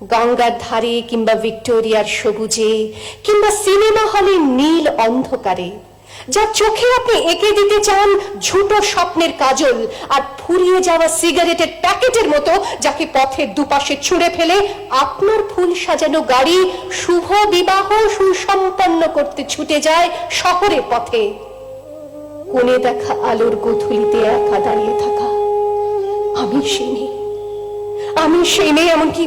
গঙ্গার ধারে কিংবা ভিক্টোরিয়ার সবুজে কিংবা সিনেমা হলের নীল অন্ধকারে, যার চোখে আপনি এঁকে দিতে চান ঝুটো স্বপ্নের কাজল আর ফুরিয়ে যাওয়া সিগারেটের প্যাকেটের মতো যাকে পথের দুপাশে ছুঁড়ে ফেলে আপনার ফুল সাজানো গাড়ি শুভ বিবাহ সুসম্পন্ন করতে ছুটে যায় শহরের পথে। কোণে দেখা আলোর গোথুলিতে একা দাঁড়িয়ে থাকা। আমি সেই আমি সেই মেয়ে এমনকি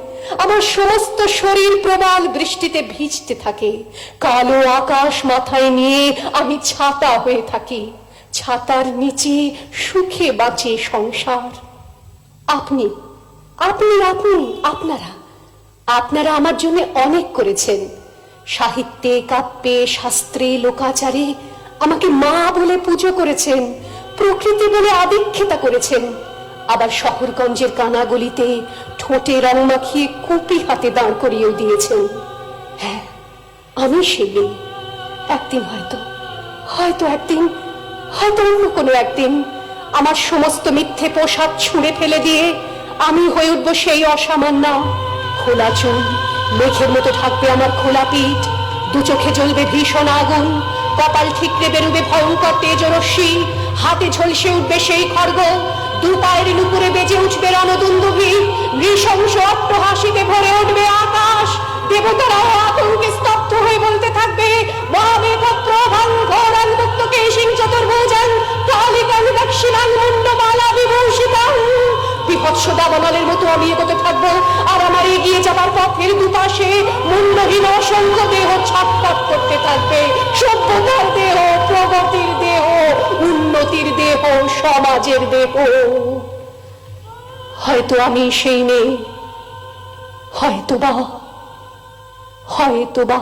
আমার সমস্ত শরীর প্রবল বৃষ্টিতে ভিজতে থাকে। কালো আকাশ মাথায় নিয়ে আমি ছাতা হয়ে থাকি। ছাতার নিচে সুখে বাঁচে সংসার। আপনি আপনি আপনি আপনারা। আপনারা আমার জন্য অনেক করেছেন। সাহিত্যে, কাব্যে, শাস্ত্রে, লোকাচারে আমাকে মা বলে পুজো করেছেন, প্রকৃতি বলে আদিক্ষেতা করেছেন। আবার শহরগঞ্জের কানাগলিতে ঠোঁটে রং মাখিয়ে কুপি হাতে দাঁড় করিয়েও দিয়েছেন হ্যাঁ আমি মেয়ে। একদিন হয়তো হয়তো একদিন, হয়তো অন্য কোনো একদিন আমার সমস্ত মিথ্যে পোশাক ছুঁড়ে ফেলে দিয়ে আমি হয়ে উঠবো সেই অসামান্য খোলা চুল, মেঘের মতো থাকবে আমার খোলা পিঠ, দু চোখে জ্বলবে ভীষণ আগুন, কপাল ঠিকরে বেরোবে ভয়ঙ্কর তেজরশ্মি হাতে ঝলসে উঠবে সেই খড়গ। দু পায়ের নুপুরে বেজে উঠবে রণদুন্দুভি। নৃশংস অট্টহাসিতে ভরে উঠবে আকাশ। দেবতারাও আতঙ্কে স্তব্ধ হয়ে বলতে থাকবে সিং মতো আমি এগোতে থাকব, আর আমার এগিয়ে যাবার পথের দুপাশে মুন্ডহীন অসংখ্য দেহ ছটফট করতে থাকবে। সভ্যতার দেহ উন্নতির দেহ সমাজের দেহ। হয়তো আমি সেই নেই হয়তো বা হয়তো বা